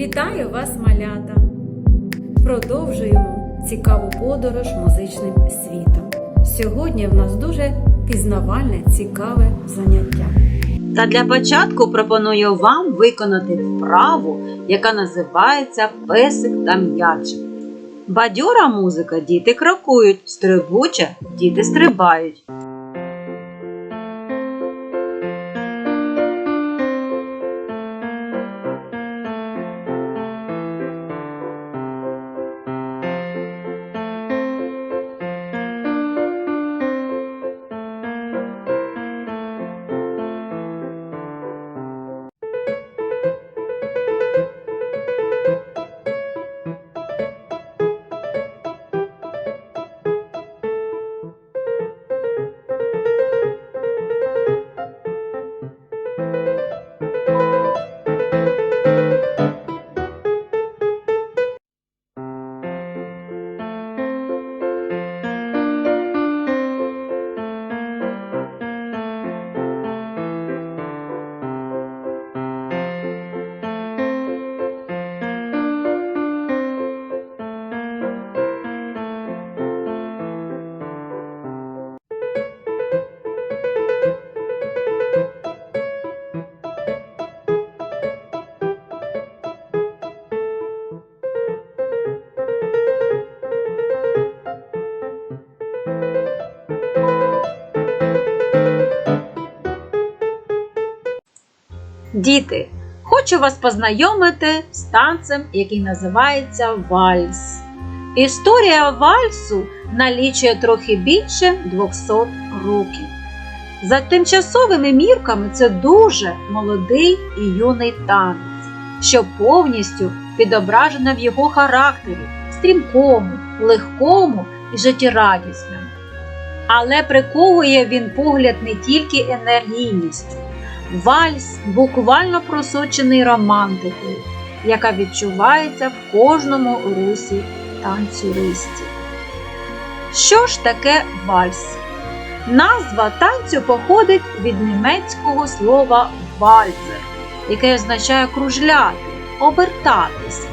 Вітаю вас, малята! Продовжуємо цікаву подорож музичним світом. Сьогодні в нас дуже пізнавальне, цікаве заняття. Та для початку пропоную вам виконати вправу, яка називається песик та м'ячик. Бадьора музика діти крокують, стрибуча діти стрибають. Діти, хочу вас познайомити з танцем, який називається вальс. Історія вальсу налічує трохи більше 200 років. За тимчасовими мірками це дуже молодий і юний танець, що повністю відображено в його характері стрімкому, легкому і життєрадісному. Але приковує він погляд не тільки енергійністю. Вальс буквально просочений романтикою, яка відчувається в кожному русі танцюристів. Що ж таке вальс? Назва танцю походить від німецького слова вальзер, яке означає кружляти, обертатися.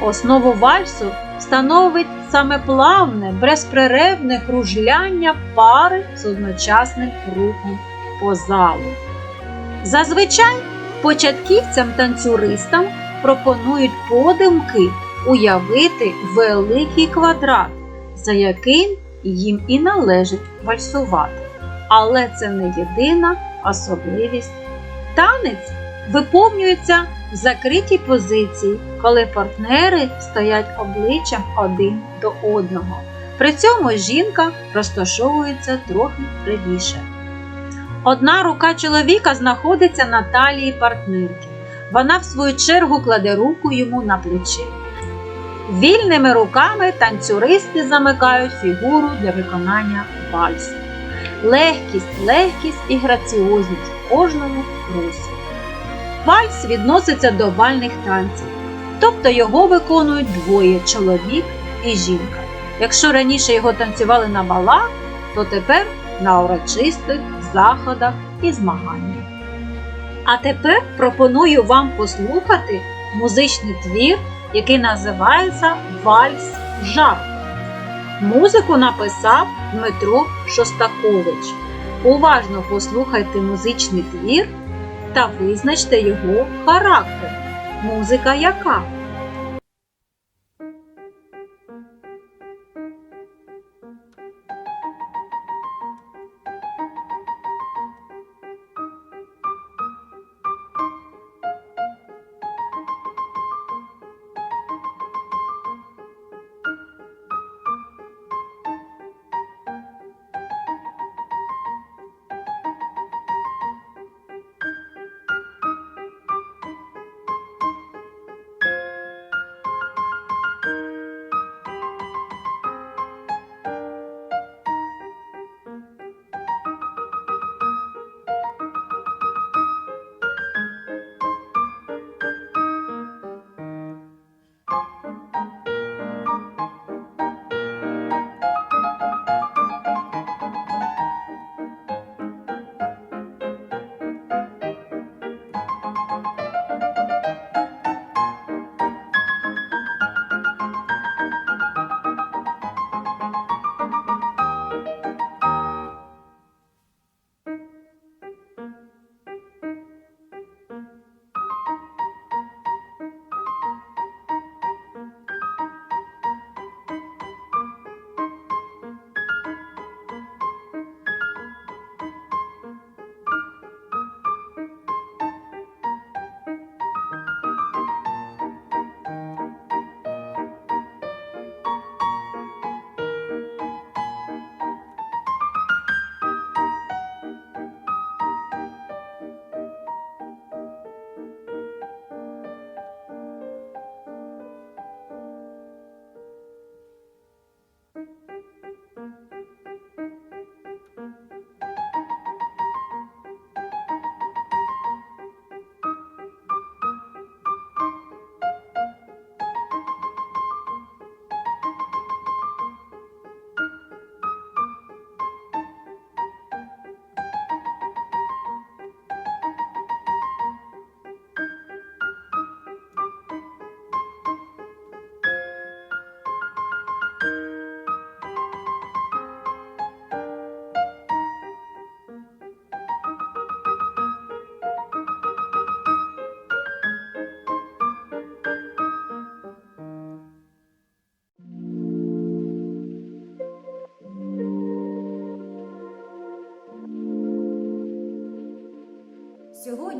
Основу вальсу становить саме плавне, безперервне кружляння пари з одночасним рухом по залу. Зазвичай початківцям-танцюристам пропонують подимки уявити великий квадрат, за яким їм і належить вальсувати. Але це не єдина особливість. Танець виповнюється в закритій позиції, коли партнери стоять обличчям один до одного. При цьому жінка розташовується трохи правіше. Одна рука чоловіка знаходиться на талії партнерки. Вона, в свою чергу, кладе руку йому на плече. Вільними руками танцюристи замикають фігуру для виконання вальсу. Легкість, легкість і граціозність в кожному русі. Вальс відноситься до бальних танців, тобто його виконують двоє чоловік і жінка. Якщо раніше його танцювали на балах, то тепер на урочистих заходах і змаганнях. А тепер пропоную вам послухати музичний твір, який називається Вальс Жар. Музику написав Дмитро Шостакович. Уважно послухайте музичний твір та визначте його характер. Музика яка?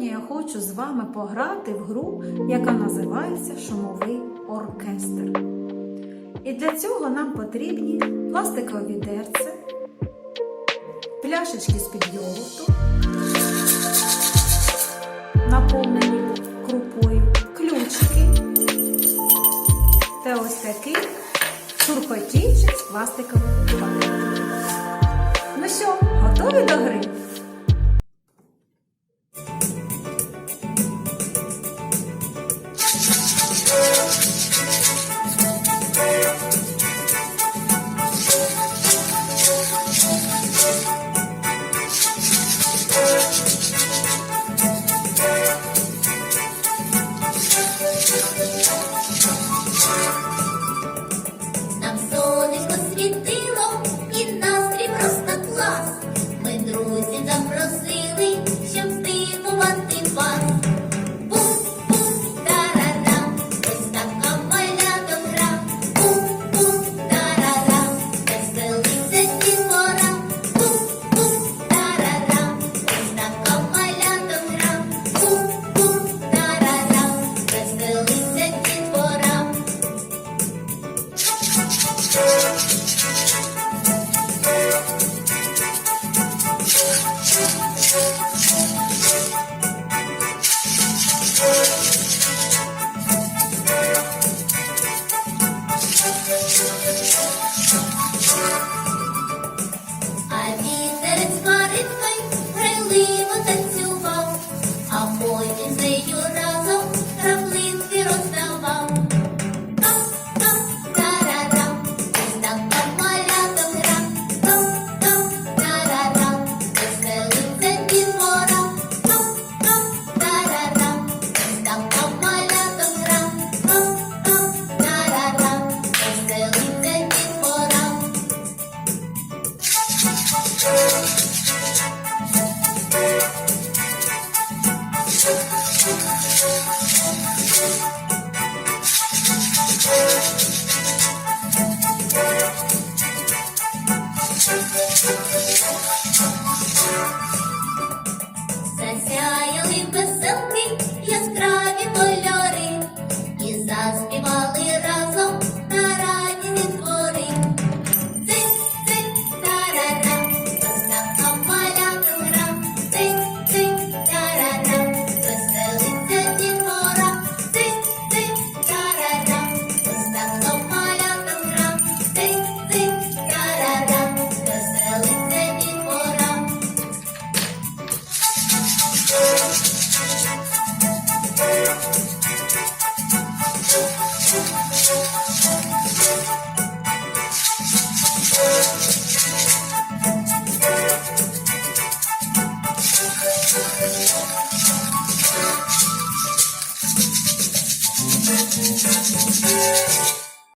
Сьогодні я хочу з вами пограти в гру, яка називається Шумовий оркестр. І для цього нам потрібні пластикові дерце, пляшечки з-під йогурту, наповнені крупою, ключики та ось такий суркотійчик з пластикових пакетом. Ну що, готові до гри? say you.